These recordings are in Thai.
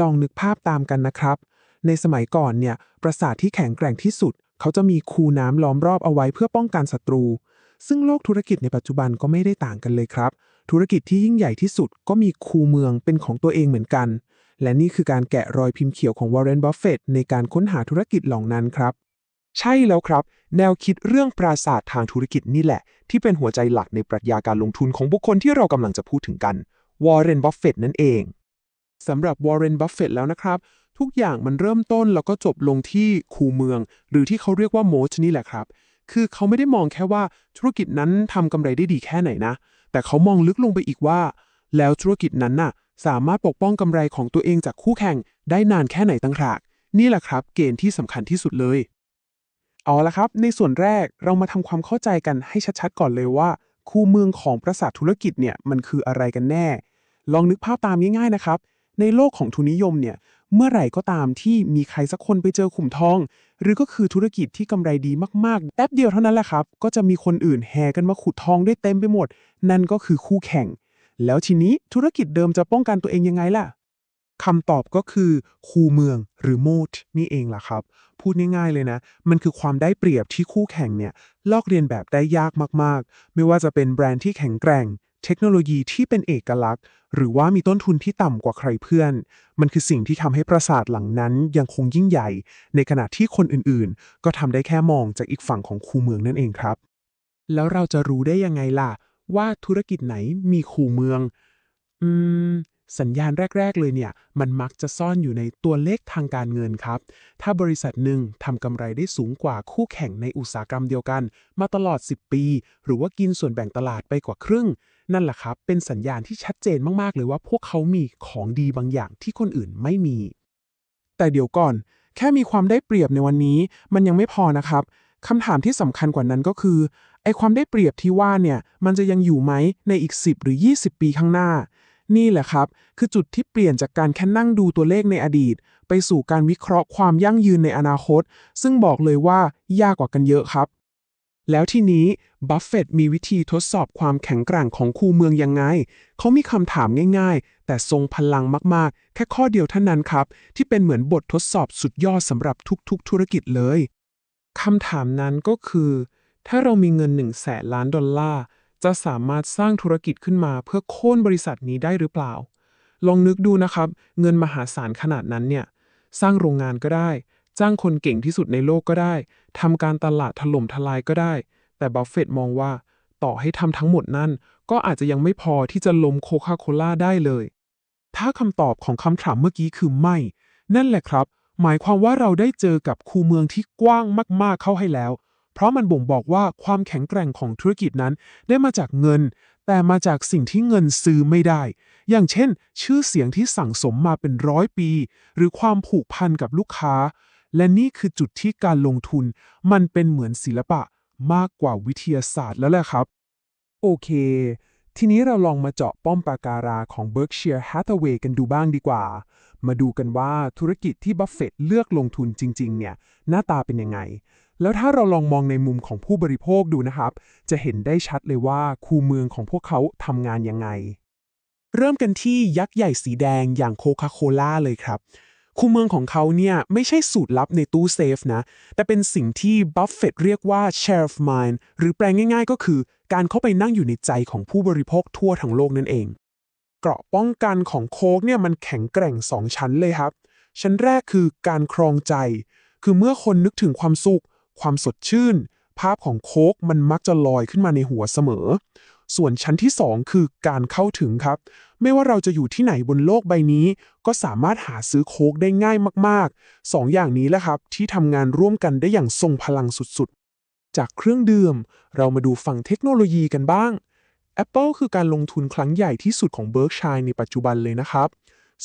ลองนึกภาพตามกันนะครับ ในสมัยก่อนเนี่ย ปราสาทที่แข็งแกร่งที่สุด เขาจะมีคูน้ำล้อมรอบเอาไว้เพื่อป้องกันศัตรู ซึ่งโลกธุรกิจในปัจจุบันก็ไม่ได้ต่างกันเลยครับ ธุรกิจที่ยิ่งใหญ่ที่สุดก็มีคูเมืองเป็นของตัวเองเหมือนกัน และนี่คือการแกะรอยพิมพ์เขียวของวอร์เรนบัฟเฟตในการค้นหาธุรกิจเหล่านั้นครับใช่แล้วครับ แนวคิดเรื่องปราสาททางธุรกิจนี่แหละ ที่เป็นหัวใจหลักในปรัชญาการลงทุนของบุคคลที่เรากำลังจะพูดถึงกัน วอร์เรนบัฟเฟตนั่นเอง สำหรับวอร์เรน บัฟเฟตแล้วนะครับ ทุกอย่างมันเริ่มต้นแล้วก็จบลงที่คูเมือง หรือที่เขาเรียกว่าโมชนี่แหละครับ คือเขาไม่ได้มองแค่ว่าธุรกิจนั้นทำกำไรได้ดีแค่ไหนนะ แต่เขามองลึกลงไปอีกว่า แล้วธุรกิจนั้นน่ะสามารถปกป้องกำไรของตัวเองจากคู่แข่งได้นานแค่ไหนตั้งหาก นี่แหละครับ เกณฑ์ที่สำคัญที่สุดเลย เอาละครับ ในส่วนแรกเรามาทำความเข้าใจกันให้ชัดๆ ก่อนเลยว่า คู่เมืองของปราสาทธุรกิจเนี่ยมันคืออะไรกันแน่ ลองนึกภาพตามง่ายๆนะครับ ในโลกของทุนนิยมเนี่ยเมื่อไหร่ก็ตามที่มีใครสักคนไปเจอขุมทอง หรือก็คือธุรกิจที่กำไรดีมากๆแป๊บเดียวเท่านั้นแหละครับ ก็จะมีคนอื่นแห่กันมาขุดทองได้เต็มไปหมด นั่นก็คือคู่แข่ง แล้วทีนี้ธุรกิจเดิมจะป้องกันตัวเองยังไงล่ะคำตอบก็คือ คูเมืองหรือโมดนี่เองล่ะครับ พูดง่ายๆเลยนะ มันคือความได้เปรียบที่คู่แข่งเนี่ย ลอกเรียนแบบได้ยากมากๆ ไม่ว่าจะเป็นแบรนด์ที่แข็งแกร่ง เทคโนโลยีที่เป็นเอกลักษณ์ หรือว่ามีต้นทุนที่ต่ำกว่าใครเพื่อน มันคือสิ่งที่ทำให้ปราสาทหลังนั้นยังคงยิ่งใหญ่ ในขณะที่คนอื่นๆ ก็ทำได้แค่มองจากอีกฝั่งของคูเมืองนั่นเองครับ แล้วเราจะรู้ได้ยังไงล่ะ ว่าธุรกิจไหนมีคูเมือง อืมสัญญาณแรก ๆ เลยเนี่ย มันมักจะซ่อนอยู่ในตัวเลขทางการเงินครับ ถ้าบริษัทหนึ่งทำกำไรได้สูงกว่าคู่แข่งในอุตสาหกรรมเดียวกัน มาตลอด 10 ปี หรือว่ากินส่วนแบ่งตลาดไปกว่าครึ่ง นั่นแหละครับ เป็นสัญญาณที่ชัดเจนมาก ๆ เลยว่าพวกเขามีของดีบางอย่างที่คนอื่นไม่มี แต่เดี๋ยวก่อน แค่มีความได้เปรียบในวันนี้ มันยังไม่พอนะครับคำถามที่สำคัญกว่านั้นก็คือไอความได้เปรียบที่ว่าเนี่ย มันจะยังอยู่ไหมในอีก 10 หรือ 20 ปีข้างหน้า นี่แหละครับ คือจุดที่เปลี่ยนจากการแค่นั่งดูตัวเลขในอดีต ไปสู่การวิเคราะห์ความยั่งยืนในอนาคต ซึ่งบอกเลยว่ายากกว่ากันเยอะครับ แล้วทีนี้บัฟเฟตต์มีวิธีทดสอบความแข็งแกร่งของคูเมืองยังไง เขามีคำถามง่ายๆ แต่ทรงพลังมากๆ แค่ข้อเดียวเท่านั้นครับ ที่เป็นเหมือนบททดสอบสุดยอดสำหรับทุกๆ ธุรกิจเลยคำถามนั้นก็คือ ถ้าเรามีเงิน1นึ่งแสนล้านดอลลาร์ จะสามารถสร้างธุรกิจขึ้นมาเพื่อโค่นบริษัทนี้ได้หรือเปล่า ลองนึกดูนะครับ เงินมหาศาลขนาดนั้นเนี่ย สร้างโรงงานก็ได้ จ้างคนเก่งที่สุดในโลกก็ได้ทำการตลาดถล่มทลายก็ได้ แต่บัฟเฟตต์มองว่า ต่อให้ทำทั้งหมดนั่น ก็อาจจะยังไม่พอที่จะล้มโคคาโคล่าได้เลย ถ้าคำตอบของคำถามเมื่อกี้คือไม่ นั่นแหละครับ หมายความว่าเราได้เจอกับคูเมืองที่กว้างมากๆเข้าให้แล้ว เพราะมันบ่งบอกว่าความแข็งแกร่งของธุรกิจนั้น ได้มาจากเงิน แต่มาจากสิ่งที่เงินซื้อไม่ได้ อย่างเช่น ชื่อเสียงที่สั่งสมมาเป็นร้อยปี หรือความผูกพันกับลูกค้า และนี่คือจุดที่การลงทุน มันเป็นเหมือนศิลปะมากกว่าวิทยาศาสตร์แล้วแหละครับ โอเค ทีนี้เราลองมาเจาะป้อมปราการาของ Berkshire Hathaway กันดูบ้างดีกว่า มาดูกันว่าธุรกิจที่บัฟเฟตต์เลือกลงทุนจริง ๆ เนี่ย หน้าตาเป็นยังไง แล้วถ้าเราลองมองในมุมของผู้บริโภคดูนะครับ จะเห็นได้ชัดเลยว่าคูเมืองของพวกเขาทำงานยังไง เริ่มกันที่ยักษ์ใหญ่สีแดงอย่างโคคาโคล่าเลยครับ คูเมืองของเขาเนี่ยไม่ใช่สูตรลับในตู้เซฟนะ แต่เป็นสิ่งที่บัฟเฟตต์เรียกว่า share of mind หรือแปลงง่ายๆ ก็คือ การเข้าไปนั่งอยู่ในใจของผู้บริโภคทั่วทั้งโลกนั่นเอง เกราะป้องกันของโค้กเนี่ยมันแข็งแกร่ง 2 ชั้นเลยครับ ชั้นแรกคือการครองใจ คือเมื่อคนนึกถึงความสุข ความสดชื่น ภาพของโค้กมันมักจะลอยขึ้นมาในหัวเสมอ ส่วนชั้นที่ 2 คือการเข้าถึงครับ ไม่ว่าเราจะอยู่ที่ไหนบนโลกใบนี้ ก็สามารถหาซื้อโค้กได้ง่ายมากๆ2อย่างนี้แหละครับ ที่ทำงานร่วมกันได้อย่างทรงพลังสุดๆ จากเครื่องดื่ม เรามาดูฝั่งเทคโนโลยีกันบ้าง Apple คือการลงทุนครั้งใหญ่ที่สุดของ Berkshire ในปัจจุบันเลยนะครับ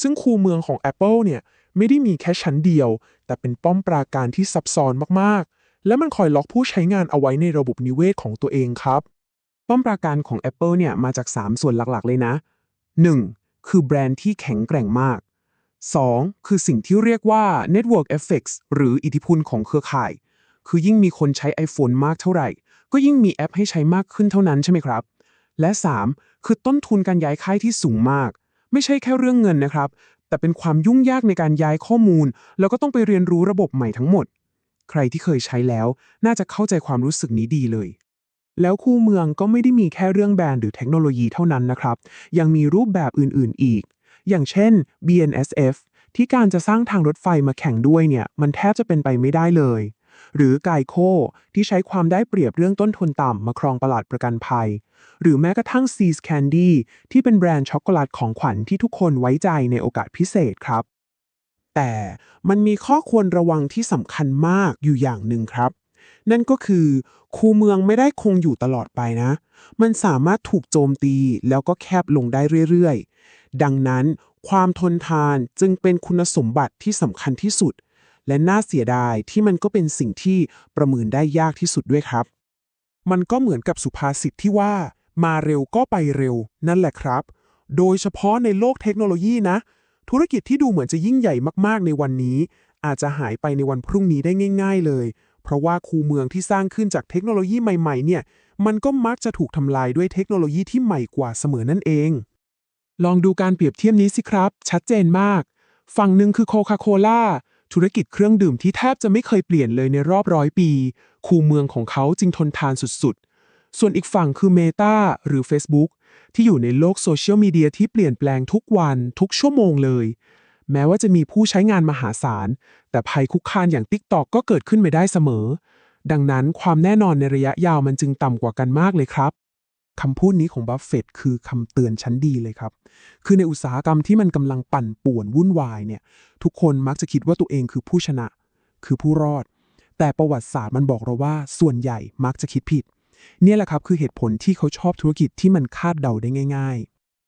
ซึ่งคูเมืองของ Apple เนี่ยไม่ได้มีแค่ชั้นเดียว แต่เป็นป้อมปราการที่ซับซ้อนมากๆ และมันคอยล็อกผู้ใช้งานเอาไว้ในระบบนิเวศของตัวเองครับ ป้อมปราการของ Apple เนี่ยมาจาก 3 ส่วนหลักๆ เลยนะ 1. คือแบรนด์ที่แข็งแกร่งมาก 2. คือสิ่งที่เรียกว่า Network Effects หรืออิทธิพลของเครือข่าย คือยิ่งมีคนใช้ iPhone มากเท่าไหร่ ก็ยิ่งมีแอปให้ใช้มากขึ้นเท่านั้นใช่ไหมครับ และ 3. คือต้นทุนการย้ายค่ายที่สูงมาก ไม่ใช่แค่เรื่องเงินนะครับแแต่เป็นความยุ่งยากในการย้ายข้อมูล แล้วก็ต้องไปเรียนรู้ระบบใหม่ทั้งหมด ใครที่เคยใช้แล้ว น่าจะเข้าใจความรู้สึกนี้ดีเลย แล้วคู่เมืองก็ไม่ได้มีแค่เรื่องแบรนด์หรือเทคโนโลยีเท่านั้นนะครับ ยังมีรูปแบบอื่นๆอีก อย่างเช่น BNSF ที่การจะสร้างทางรถไฟมาแข่งด้วยเนี่ย มันแทบจะเป็นไปไม่ได้เลย หรือไกโคที่ใช้ความได้เปรียบเรื่องต้นทุนต่ำมาครองตลาดประกันภัย หรือแม้กระทั่ง Seas Candy ที่เป็นแบรนด์ช็อกโกแลตของขวัญที่ทุกคนไว้ใจในโอกาสพิเศษครับ แต่มันมีข้อควรระวังที่สำคัญมากอยู่อย่างหนึ่งครับ นั่นก็คือคูเมืองไม่ได้คงอยู่ตลอดไปนะ มันสามารถถูกโจมตีแล้วก็แคบลงได้เรื่อยๆ ดังนั้นความทนทานจึงเป็นคุณสมบัติที่สำคัญที่สุด และน่าเสียดายที่มันก็เป็นสิ่งที่ประเมินได้ยากที่สุดด้วยครับ มันก็เหมือนกับสุภาษิตที่ว่า มาเร็วก็ไปเร็ว นั่นแหละครับ โดยเฉพาะในโลกเทคโนโลยีนะ ธุรกิจที่ดูเหมือนจะยิ่งใหญ่มากๆในวันนี้ อาจจะหายไปในวันพรุ่งนี้ได้ง่าย ๆ เลย เพราะว่าคูเมืองที่สร้างขึ้นจากเทคโนโลยีใหม่ๆ เนี่ย มันก็มักจะถูกทำลายด้วยเทคโนโลยีที่ใหม่กว่าเสมอนั่นเอง ลองดูการเปรียบเทียบนี้สิครับ ชัดเจนมาก ฝั่งหนึ่งคือโคคาโคล่าธุรกิจเครื่องดื่มที่แทบจะไม่เคยเปลี่ยนเลยในรอบร้อยปี คูเมืองของเขาจึงทนทานสุดๆ ส่วนอีกฝั่งคือ Meta หรือ Facebook ที่อยู่ในโลกโซเชียลมีเดียที่เปลี่ยนแปลงทุกวันทุกชั่วโมงเลย แม้ว่าจะมีผู้ใช้งานมหาศาล แต่ภัยคุกคานอย่าง TikTok ก็เกิดขึ้นไม่ได้เสมอ ดังนั้นความแน่นอนในระยะยาวมันจึงต่ำกว่ากันมากเลยครับคำพูดนี้ของบัฟเฟตต์คือคำเตือนชั้นดีเลยครับ คือในอุตสาหกรรมที่มันกำลังปั่นป่วนวุ่นวายเนี่ย ทุกคนมักจะคิดว่าตัวเองคือผู้ชนะ คือผู้รอด แต่ประวัติศาสตร์มันบอกเราว่าส่วนใหญ่มักจะคิดผิด เนี่ยแหละครับคือเหตุผลที่เขาชอบธุรกิจที่มันคาดเดาได้ง่าย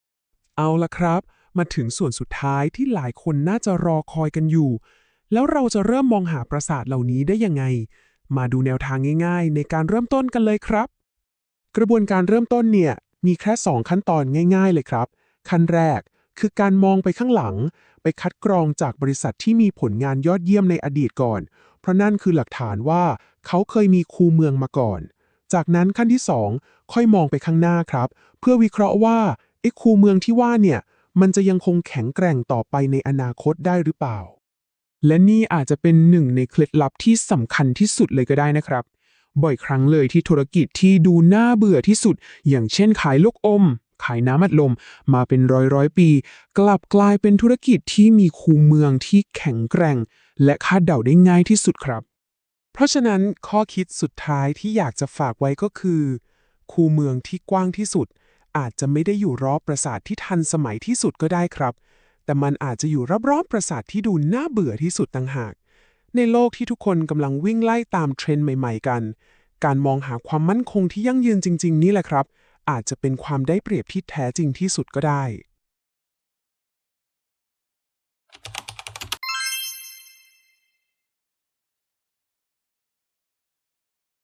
ๆ เอาละครับ มาถึงส่วนสุดท้ายที่หลายคนน่าจะรอคอยกันอยู่ แล้วเราจะเริ่มมองหาปราสาทเหล่านี้ได้ยังไง มาดูแนวทางง่าย ๆ ในการเริ่มต้นกันเลยครับ กระบวนการเริ่มต้นเนี่ยมีแค่ 2 ขั้นตอนง่าย ๆ เลยครับ ขั้นแรกคือการมองไปข้างหลัง ไปคัดกรองจากบริษัทที่มีผลงานยอดเยี่ยมในอดีตก่อน เพราะนั่นคือหลักฐานว่าเขาเคยมีคูเมืองมาก่อน จากนั้นขั้นที่ 2 ค่อยมองไปข้างหน้าครับ เพื่อวิเคราะห์ว่าไอ้คูเมืองที่ว่าเนี่ย มันจะยังคงแข็งแกร่งต่อไปในอนาคตได้หรือเปล่า และนี่อาจจะเป็นหนึ่งในเคล็ดลับที่สำคัญที่สุดเลยก็ได้นะครับ บ่อยครั้งเลยที่ธุรกิจที่ดูน่าเบื่อที่สุด อย่างเช่นขายลูกอม ขายน้ำอัดลม มาเป็นร้อยร้อยปี กลับกลายเป็นธุรกิจที่มีคูเมืองที่แข็งแกร่ง และคาดเดาได้ง่ายที่สุดครับ เพราะฉะนั้นข้อคิดสุดท้ายที่อยากจะฝากไว้ก็คือ คูเมืองที่กว้างที่สุด อาจจะไม่ได้อยู่รอบปราสาทที่ทันสมัยที่สุดก็ได้ครับ แต่มันอาจจะอยู่รอบๆปราสาทที่ดูน่าเบื่อที่สุดต่างหาก ในโลกที่ทุกคนกำลังวิ่งไล่ตามเทรนด์ใหม่ ๆ กัน การมองหาความมั่นคงที่ยั่งยืนจริง ๆ นี่แหละครับ อาจจะเป็นความได้เปรียบที่แท้จริงที่สุดก็ได้